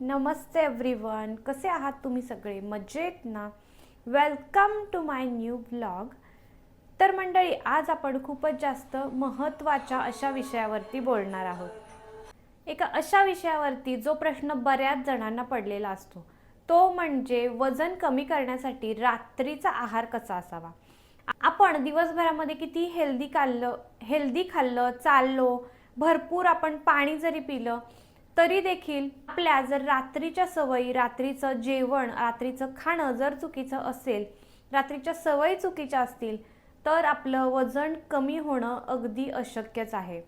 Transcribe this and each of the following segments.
नमस्ते everyone कसे आहात तुम्ही सगळे? मजेत ना? Welcome to my new blog तर मंडळी आज आपण खूपच जास्त महत्त्वाच्या अशा विषयावरती बोलणार आहोत. एका अशा विषयावरती जो प्रश्न बऱ्याच जणांना पडलेला असतो तो म्हणजे वजन कमी करण्यासाठी रात्रीचा आहार कसा असावा? आपण दिवसभरामध्ये किती हेल्दी खाल्लं हेल्दी खाल्लं चाललो भरपूर आपण पाणी जरी पिलं तरी देखील आपल्या जर रात्रीच्या सवयी रात्रीचं जेवण रात्रीचं खाणं जर चुकीचं असेल रात्रीच्या सवयी चुकीच्या असतील तर आपलं वजन कमी होणं अगदी अशक्यच आहे.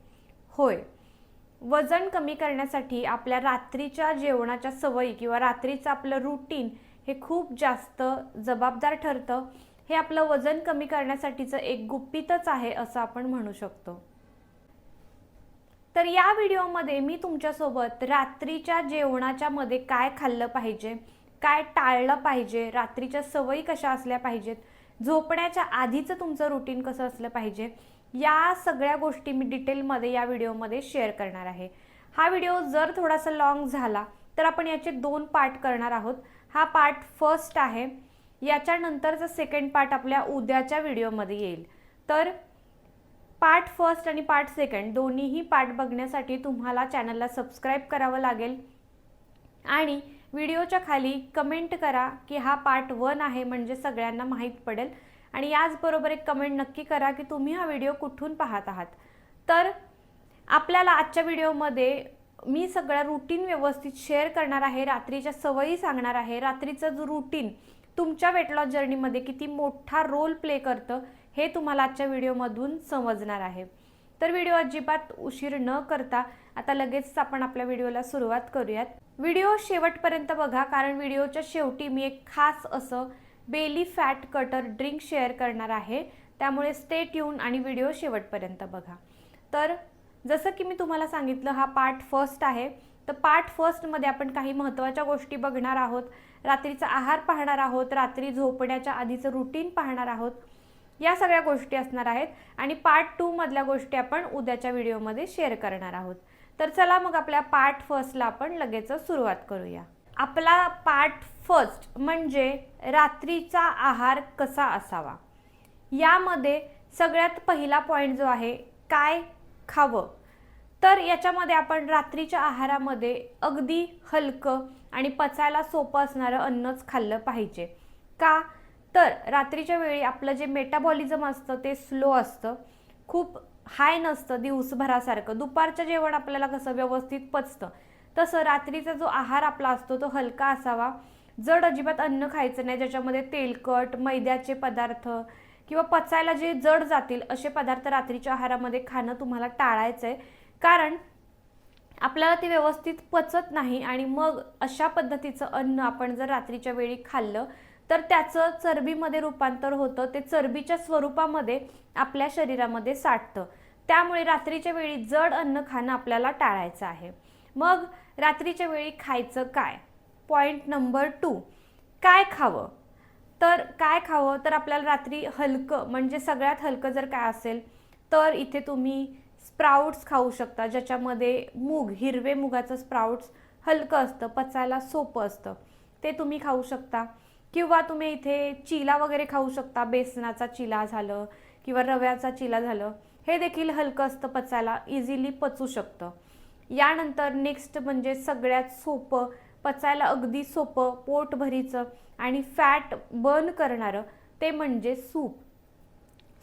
होय. वजन कमी करण्यासाठी आपल्या रात्रीच्या जेवणाच्या सवयी किंवा रात्रीचं आपलं रुटीन हे खूप जास्त जबाबदार ठरतं. हे आपलं वजन कमी करण्यासाठीचं एक गुपितच आहे असं आपण म्हणू शकतो. तर या व्हिडिओमध्ये मी तुमच्यासोबत रात्रीच्या जेवणाच्या मध्ये काय खाल्लं पाहिजे काय टाळलं पाहिजे रात्रीच्या सवयी कशा असल्या पाहिजेत झोपण्याच्या आधीचं तुमचं रुटीन कसं असलं पाहिजे या सगळ्या गोष्टी मी डिटेलमध्ये या व्हिडिओमध्ये शेअर करणार आहे. हा व्हिडिओ जर थोडासा लॉंग झाला तर आपण याचे दोन पार्ट करणार आहोत. हा पार्ट फर्स्ट आहे याच्यानंतरचा सेकंड पार्ट आपल्या उद्याच्या व्हिडिओमध्ये येईल. तर पार्ट फर्स्ट आणि पार्ट सेकंड दोन्हीही पार्ट बघण्यासाठी तुम्हाला चॅनलला सबस्क्राईब करावं लागेल. आणि व्हिडिओच्या खाली कमेंट करा की हा पार्ट वन आहे म्हणजे सगळ्यांना माहीत पडेल. आणि याचबरोबर एक कमेंट नक्की करा की तुम्ही हा व्हिडिओ कुठून पाहत आहात. तर आपल्याला आजच्या व्हिडिओमध्ये मी सगळं रुटीन व्यवस्थित शेअर करणार आहे रात्रीच्या सवयी सांगणार आहे. रात्रीचं जो रुटीन तुमच्या वेट लॉस जर्नीमध्ये किती मोठा रोल प्ले करतं हे तुम्हाला आजच्या व्हिडिओमधून समजणार आहे. तर व्हिडिओ अजिबात उशीर न करता आता लगेच आपण आपल्या व्हिडिओला सुरुवात करूयात. व्हिडिओ शेवटपर्यंत बघा कारण व्हिडिओच्या शेवटी मी एक खास असं belly fat cutter drink share करणार आहे. त्यामुळे स्टे ट्यून आणि व्हिडिओ शेवटपर्यंत बघा. तर जसं की मी तुम्हाला सांगितलं हा पार्ट फर्स्ट आहे. तर पार्ट फर्स्टमध्ये आपण काही महत्त्वाच्या गोष्टी बघणार आहोत. रात्रीचा आहार पाहणार आहोत रात्री झोपण्याच्या आधीचं रुटीन पाहणार आहोत. या सगळ्या गोष्टी असणार आहेत आणि पार्ट टू मधल्या गोष्टी आपण उद्याच्या व्हिडिओमध्ये शेअर करणार आहोत. तर चला मग आपल्या पार्ट फर्स्टला आपण लगेच सुरुवात करूया. आपला पार्ट फर्स्ट म्हणजे रात्रीचा आहार कसा असावा? यामध्ये सगळ्यात पहिला पॉईंट जो आहे काय खावं? तर याच्यामध्ये आपण रात्रीच्या आहारामध्ये अगदी हलकं आणि पचायला सोपं असणारं अन्नच खाल्लं पाहिजे. का? तर रात्रीच्या वेळी आपलं जे मेटाबॉलिझम असतं ते स्लो असतं. खूप हाय नसतं दिवसभरासारखं. दुपारचं जेवण आपल्याला कसं व्यवस्थित पचतं. तसं रात्रीचा जो आहार आपला असतो तो हलका असावा. जड अजिबात अन्न खायचं नाही ज्याच्यामध्ये तेलकट मैद्याचे पदार्थ किंवा पचायला जे जड जातील असे पदार्थ रात्रीच्या आहारामध्ये खाणं तुम्हाला टाळायचं आहे कारण आपल्याला ते व्यवस्थित पचत नाही आणि मग अशा पद्धतीचं अन्न आपण जर रात्रीच्या वेळी खाल्लं तर त्याचं चरबीमध्ये रूपांतर होतं. ते चरबीच्या स्वरूपामध्ये आपल्या शरीरामध्ये साठतं. त्यामुळे रात्रीच्या वेळी जड अन्न खाणं आपल्याला टाळायचं आहे. मग रात्रीच्या वेळी खायचं काय? पॉईंट नंबर टू काय खावं? तर काय खावं? तर आपल्याला रात्री हलकं म्हणजे सगळ्यात हलकं जर काय असेल तर इथे तुम्ही स्प्राउट्स खाऊ शकता ज्याच्यामध्ये मूग हिरवे मुगाचं स्प्राउट्स हलकं असतं पचायला सोपं असतं. ते तुम्ही खाऊ शकता. किंवा तुम्ही इथे चिला वगैरे खाऊ शकता बेसनाचा चिला झालं किंवा रव्याचा चिला झालं हे देखील हलकं असतं पचायला इझिली पचू शकतं. यानंतर नेक्स्ट म्हणजे सगळ्यात सोपं पचायला अगदी सोपं पोटभरीचं आणि फॅट बर्न करणारं ते म्हणजे सूप.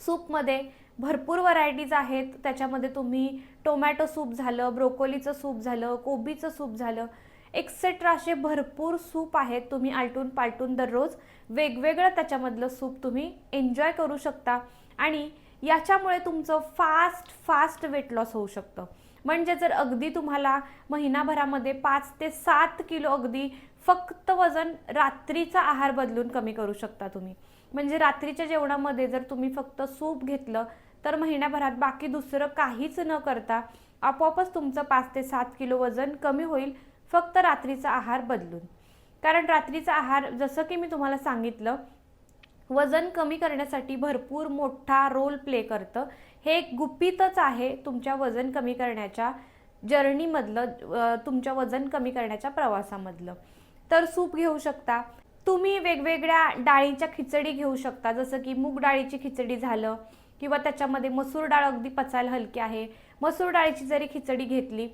सूपमध्ये भरपूर व्हरायटीज आहेत त्याच्यामध्ये तुम्ही टोमॅटो सूप झालं ब्रोकोलीचं सूप झालं कोबीचं सूप झालं एक्सेट्रा असे भरपूर सूप आहेत. तुम्ही आलटून पालटून दररोज वेगवेगळं त्याच्यामधलं सूप तुम्ही एन्जॉय करू शकता. आणि याच्यामुळे तुमचं फास्ट फास्ट वेट लॉस होऊ शकतं. म्हणजे जर अगदी तुम्हाला महिनाभरामध्ये पाच ते सात किलो अगदी फक्त वजन रात्रीचा आहार बदलून कमी करू शकता तुम्ही. म्हणजे रात्रीच्या जेवणामध्ये जर तुम्ही फक्त सूप घेतलं तर महिन्याभरात बाकी दुसरं काहीच न करता आपोआपच तुमचं पाच ते सात किलो वजन कमी होईल. फक्त रात्रीचा आहार बदलून. कारण रात्रीचा आहार जसं की मी तुम्हाला सांगितलं वजन कमी करण्यासाठी भरपूर मोठा रोल प्ले करतं. हे एक गुपितच आहे तुमच्या वजन कमी करण्याच्या जर्नीमधलं तुमच्या वजन कमी करण्याच्या प्रवासामधलं. तर सूप घेऊ शकता. तुम्ही वेगवेगळ्या डाळीच्या खिचडी घेऊ शकता. जसं की मूग डाळीची खिचडी झालं किंवा त्याच्यामध्ये मसूर डाळ अगदी पचायला हलकी आहे. मसूर डाळीची जरी खिचडी घेतली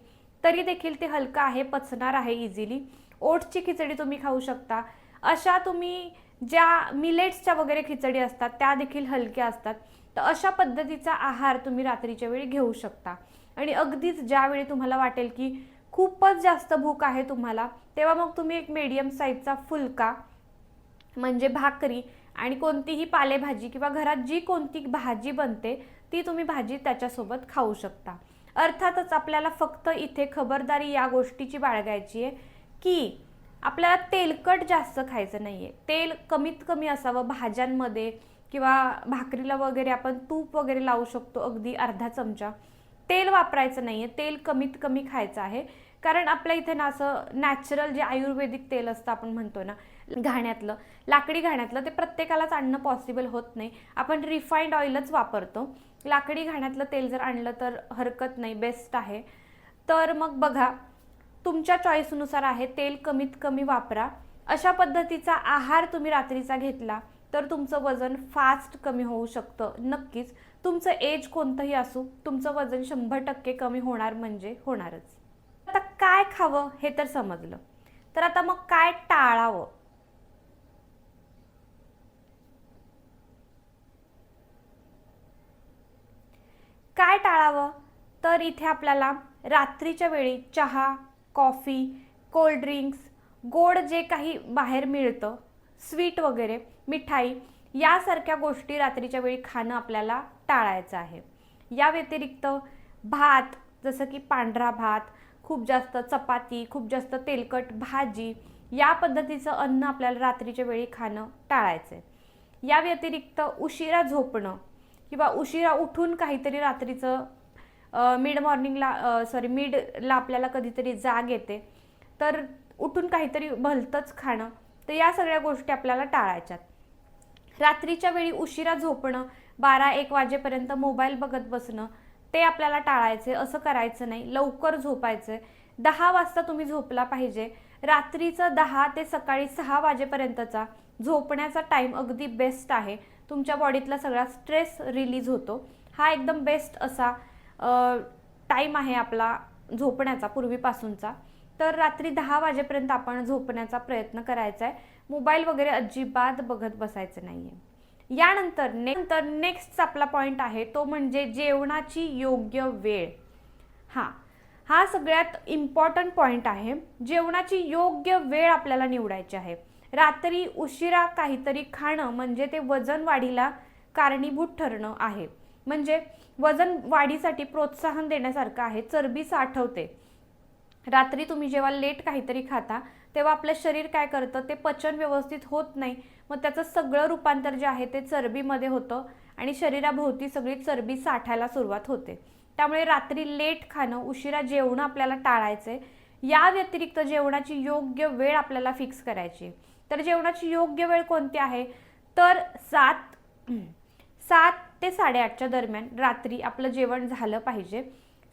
तरी देखील ते हलकं आहे पचणार आहे इझिली ओट्सची खिचडी तुम्ही खाऊ शकता. अशा तुम्ही ज्या मिलेट्सच्या वगैरे खिचडी असतात त्या देखील हलक्या असतात. तर अशा पद्धतीचा आहार तुम्ही रात्रीच्या वेळी घेऊ शकता. आणि अगदीच ज्यावेळी तुम्हाला वाटेल की खूपच जास्त भूक आहे तुम्हाला तेव्हा मग तुम्ही एक मीडियम साईजचा फुलका म्हणजे भाकरी आणि कोणतीही पालेभाजी किंवा घरात जी कोणती भाजी बनते ती तुम्ही भाजी त्याच्यासोबत खाऊ शकता. अर्थातच आपल्याला फक्त इथे खबरदारी या गोष्टीची बाळगायची आहे की आपल्याला तेलकट जास्त खायचं नाही आहे तेल कमीत कमी असावं भाज्यांमध्ये किंवा भाकरीला वगैरे आपण तूप वगैरे लावू शकतो अगदी अर्धा चमचा. तेल वापरायचं नाही आहे तेल कमीत कमी खायचं आहे. कारण आपल्या इथे ना असं नॅचरल जे आयुर्वेदिक तेल असतं आपण म्हणतो ना घाण्यातलं लाकडी घाण्यातलं ते प्रत्येकालाच आणणं पॉसिबल होत नाही. आपण रिफाईंड ऑइलच वापरतो. लाकडी घाण्यातलं तेल जर आणलं तर हरकत नाही बेस्ट आहे. तर मग बघा तुमच्या चॉईसनुसार आहे तेल कमीत कमी वापरा. अशा पद्धतीचा आहार तुम्ही रात्रीचा घेतला तर तुमचं वजन फास्ट कमी होऊ शकतं नक्कीच. तुमचं एज कोणतंही असू तुमचं वजन शंभर टक्के कमी होणार म्हणजे होणारच. काय खावं हे तर समजलं. तर आता मग काय टाळावं? काय टाळावं? तर इथे आपल्याला रात्रीच्या वेळी चहा कॉफी कोल्ड ड्रिंक्स गोड जे काही बाहेर मिळतं स्वीट वगैरे मिठाई यासारख्या गोष्टी रात्रीच्या वेळी खाणं आपल्याला टाळायचं आहे. या व्यतिरिक्त भात जसं की पांढरा भात खूप जास्त चपाती खूप जास्त तेलकट भाजी या पद्धतीचं अन्न आपल्याला रात्रीच्या वेळी खाणं टाळायचं आहे या व्यतिरिक्त उशिरा झोपणं किंवा उशिरा उठून काहीतरी रात्रीचं मिड मॉर्निंगला सॉरी मिडला आपल्याला कधीतरी जाग येते. तर उठून काहीतरी भलतंच खाणं तर या सगळ्या गोष्टी आपल्याला टाळायच्यात. रात्रीच्या वेळी उशिरा झोपणं बारा एक वाजेपर्यंत मोबाईल बघत बसणं ते आपल्याला टाळायचे असं करायचं नाही. लवकर झोपायचं. दहा वाजता तुम्ही झोपला पाहिजे. रात्रीचं दहा ते सकाळी सहा वाजेपर्यंतचा झोपण्याचा टाईम अगदी बेस्ट आहे. तुमच्या बॉडीतला सगळा स्ट्रेस रिलीज होतो. हा एकदम बेस्ट असा टाईम आहे आपला झोपण्याचा पूर्वीपासूनचा. तर रात्री दहा वाजेपर्यंत आपण झोपण्याचा प्रयत्न करायचा आहे मोबाईल वगैरे अजिबात बघत बसायचं नाही आहे यानंतर नंतर नेक्स्ट आपला पॉईंट आहे तो म्हणजे जेवणाची योग्य वेळ. हां हा सगळ्यात इम्पॉर्टंट पॉईंट आहे. जेवणाची योग्य वेळ आपल्याला निवडायची आहे. रात्री उशिरा काहीतरी खाणं म्हणजे ते वजन वाढीला कारणीभूत ठरणं आहे. म्हणजे वजन वाढीसाठी प्रोत्साहन देण्यासारखं आहे चरबी साठवते. रात्री तुम्ही जेव्हा लेट काहीतरी खाता तेव्हा आपलं शरीर काय करतं ते पचन व्यवस्थित होत नाही मग त्याचं सगळं रूपांतर जे आहे ते चरबीमध्ये होतं आणि शरीराभोवती सगळी चरबी साठायला सुरुवात होते. त्यामुळे रात्री लेट खाणं उशिरा जेवणं आपल्याला टाळायचे. या व्यतिरिक्त जेवणाची योग्य वेळ आपल्याला फिक्स करायची. तर जेवणाची योग्य वेळ कोणती आहे? तर सात सात ते साडेआठच्या दरम्यान रात्री आपलं जेवण झालं पाहिजे.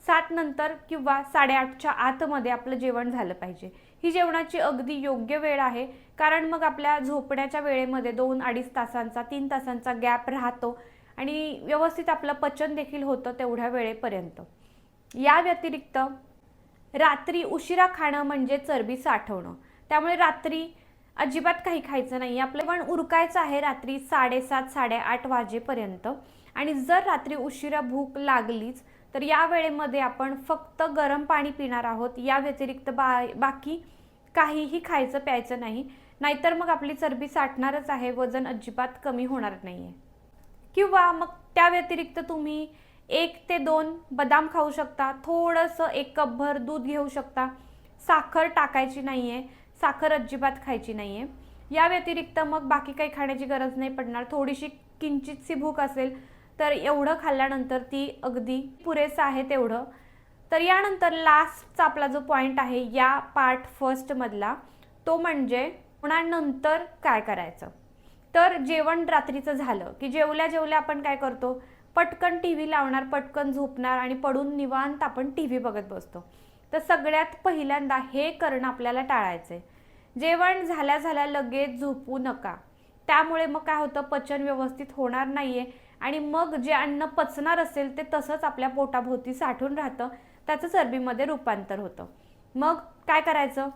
सात नंतर किंवा साडेआठच्या आतमध्ये आपलं जेवण झालं पाहिजे. ही जेवणाची अगदी योग्य वेळ आहे. कारण मग आपल्या झोपण्याच्या वेळेमध्ये दोन अडीच तासांचा तीन तासांचा गॅप राहतो आणि व्यवस्थित आपलं पचन देखील होतं तेवढ्या वेळेपर्यंत. या व्यतिरिक्त रात्री उशिरा खाणं म्हणजे चरबी साठवणं. त्यामुळे रात्री अजिबात काही खायचं नाही. आपलं पण उरकायचं आहे रात्री साडेसात साडेआठ वाजेपर्यंत. आणि जर रात्री उशिरा भूक लागलीच तर या वेळेमध्ये आपण फक्त गरम पाणी पिणार आहोत. या व्यतिरिक्त बा बाकी काहीही खायचं प्यायचं नाही. नाहीतर मग आपली चरबी साठणारच आहे. वजन अजिबात कमी होणार नाही आहे किंवा मग त्या व्यतिरिक्त तुम्ही एक ते दोन बदाम खाऊ शकता. थोडंसं एक कपभर दूध घेऊ शकता. साखर टाकायची नाही आहे साखर अजिबात खायची नाही आहे या व्यतिरिक्त मग बाकी काही खाण्याची गरज नाही पडणार. थोडीशी किंचितशी भूक असेल तर एवढं खाल्ल्यानंतर ती अगदी पुरेसं आहे तेवढं. तर यानंतर लास्टचा आपला जो पॉईंट आहे या पार्ट फर्स्टमधला तो म्हणजे उन्हानंतर काय करायचं? तर जेवण रात्रीचं झालं की जेवल्या जेवल्या आपण काय करतो? पटकन टी व्ही लावणार पटकन झोपणार आणि पडून निवांत आपण टी व्ही बघत बसतो. तर सगळ्यात पहिल्यांदा हे करणं आपल्याला टाळायचं आहे जेवण झाल्या झाल्या लगेच झोपू नका. त्यामुळे मग काय होतं? पचन व्यवस्थित होणार नाही आहे आणि मग जे अन्न पचणार असेल ते तसंच आपल्या पोटाभोवती साठून राहतं. त्याचं चरबीमध्ये रूपांतर होतं. मग काय करायचं?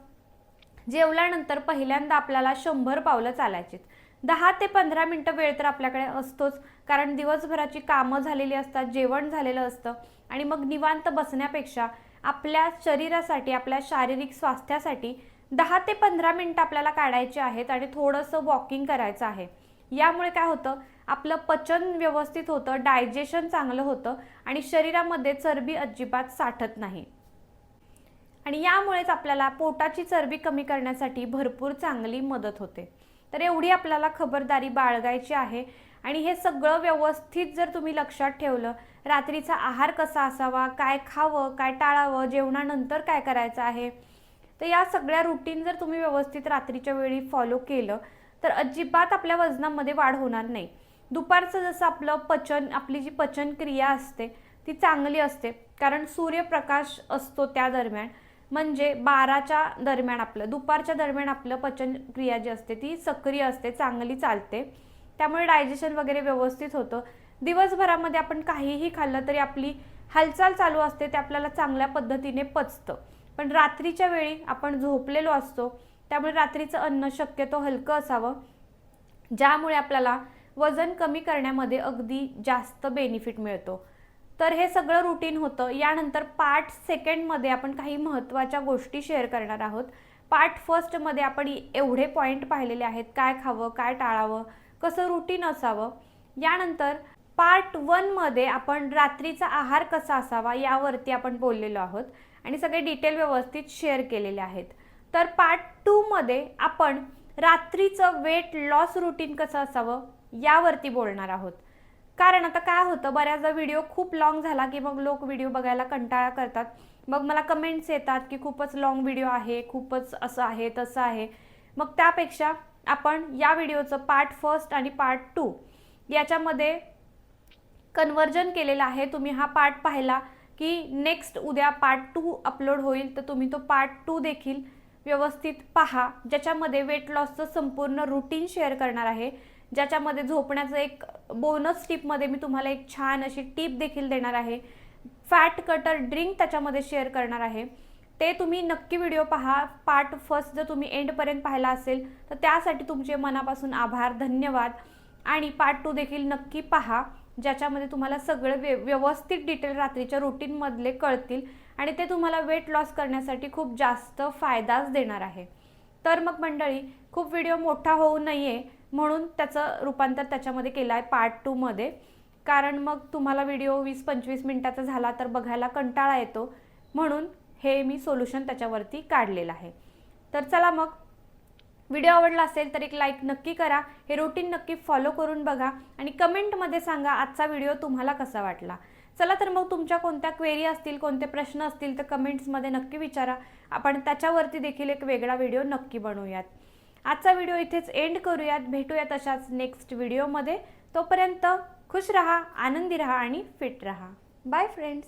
जेवल्यानंतर पहिल्यांदा आपल्याला शंभर पावलं चालायची दहा ते पंधरा मिनटं वेळ तर आपल्याकडे असतोच कारण दिवसभराची कामं झालेली असतात जेवण झालेलं असतं. आणि मग निवांत बसण्यापेक्षा आपल्या शरीरासाठी आपल्या शारीरिक स्वास्थ्यासाठी दहा ते पंधरा मिनटं आपल्याला काढायचे आहेत आणि थोडंसं वॉकिंग करायचं आहे. यामुळे काय होतं? आपलं पचन व्यवस्थित होतं डायजेशन चांगलं होतं आणि शरीरामध्ये चरबी अजिबात साठत नाही. आणि यामुळेच आपल्याला पोटाची चरबी कमी करण्यासाठी भरपूर चांगली मदत होते. तर एवढी आपल्याला खबरदारी बाळगायची आहे आणि हे सगळं व्यवस्थित जर तुम्ही लक्षात ठेवलं रात्रीचा आहार कसा असावा काय खावं काय टाळावं जेवणानंतर काय करायचं आहे तर या सगळ्या रुटीन जर तुम्ही व्यवस्थित रात्रीच्या वेळी फॉलो केलं तर अजिबात आपल्या वजनामध्ये वाढ होणार नाही. दुपारचं जसं आपलं पचन आपली जी पचन क्रिया असते ती चांगली असते. कारण सूर्यप्रकाश असतो त्या दरम्यान. म्हणजे बाराच्या दरम्यान आपलं दुपारच्या दरम्यान आपलं पचन क्रिया जी असते ती सक्रिय असते चांगली चालते. त्यामुळे डायजेशन वगैरे व्यवस्थित होतं. दिवसभरामध्ये आपण काहीही खाल्लं तरी आपली हालचाल चालू असते ते आपल्याला चांगल्या पद्धतीने पचतं. पण रात्रीच्या वेळी आपण झोपलेलो असतो त्यामुळे रात्रीचं अन्न शक्यतो हलकं असावं. ज्यामुळे आपल्याला वजन कमी करण्यामध्ये अगदी जास्त बेनिफिट मिळतो. तर हे सगळं रुटीन होतं. यानंतर पार्ट सेकंडमध्ये आपण काही महत्त्वाच्या गोष्टी शेअर करणार आहोत. पार्ट फर्स्टमध्ये आपण एवढे पॉईंट पाहिलेले आहेत. काय खावं काय टाळावं कसं रुटीन असावं. यानंतर पार्ट वनमध्ये आपण रात्रीचा आहार कसा असावा यावरती आपण बोललेलो आहोत आणि सगळे डिटेल व्यवस्थित शेअर केलेले आहेत. तर पार्ट टूमध्ये आपण रात्रीचं वेट लॉस रुटीन कसं असावं? यावरती बोलणार आहोत. कारण आता काय होतं बऱ्याचदा व्हिडिओ खूप लॉंग झाला की मग लोक व्हिडिओ बघायला कंटाळा करतात. मग मला कमेंट्स येतात की खूपच लॉंग व्हिडिओ आहे खूपच असं आहे तसं आहे. मग त्यापेक्षा आपण या व्हिडिओचं पार्ट फर्स्ट आणि पार्ट टू याच्यामध्ये कन्वर्जन केलेलं आहे. तुम्ही हा पार्ट पाहिला की नेक्स्ट उद्या पार्ट टू अपलोड होईल तर तुम्ही तो पार्ट टू देखील व्यवस्थित पहा ज्याच्यामध्ये वेट लॉसचं संपूर्ण रुटीन शेअर करणार आहे. ज्याच्यामध्ये झोपण्याचं एक बोनस टिपमध्ये मी तुम्हाला एक छान अशी टीप देखील देणार आहे. फॅट कटर ड्रिंक त्याच्यामध्ये शेअर करणार आहे. ते तुम्ही नक्की व्हिडिओ पहा. पार्ट फर्स्ट जर तुम्ही एंडपर्यंत पाहिला असेल तर त्यासाठी तुमचे मनापासून आभार धन्यवाद. आणि पार्ट टू देखील नक्की पहा ज्याच्यामध्ये तुम्हाला सगळं व्य व्यवस्थित डिटेल रात्रीच्या रुटीनमधले कळतील आणि ते तुम्हाला वेट लॉस करण्यासाठी खूप जास्त फायदाच देणार आहे. तर मग मंडळी खूप व्हिडिओ मोठा होऊ नये. म्हणून त्याचं रूपांतर त्याच्यामध्ये केलं आहे पार्ट टूमध्ये कारण मग तुम्हाला व्हिडिओ वीस पंचवीस मिनटाचा झाला तर बघायला कंटाळा येतो. म्हणून हे मी सोल्युशन त्याच्यावरती काढलेलं आहे. तर चला मग. व्हिडिओ आवडला असेल तर एक लाईक नक्की करा. हे रुटीन नक्की फॉलो करून बघा. आणि कमेंटमध्ये सांगा आजचा व्हिडिओ तुम्हाला कसा वाटला. चला तर मग तुमच्या कोणत्या क्वेरी असतील कोणते प्रश्न असतील तर कमेंट्समध्ये नक्की विचारा. आपण त्याच्यावरती देखील एक वेगळा व्हिडिओ नक्की बनवूयात. आजचा व्हिडिओ इथेच एंड करूयात. भेटूयात अशाच नेक्स्ट व्हिडिओमध्ये तोपर्यंत खुश रहा आनंदी रहा आणि फिट रहा. Bye friends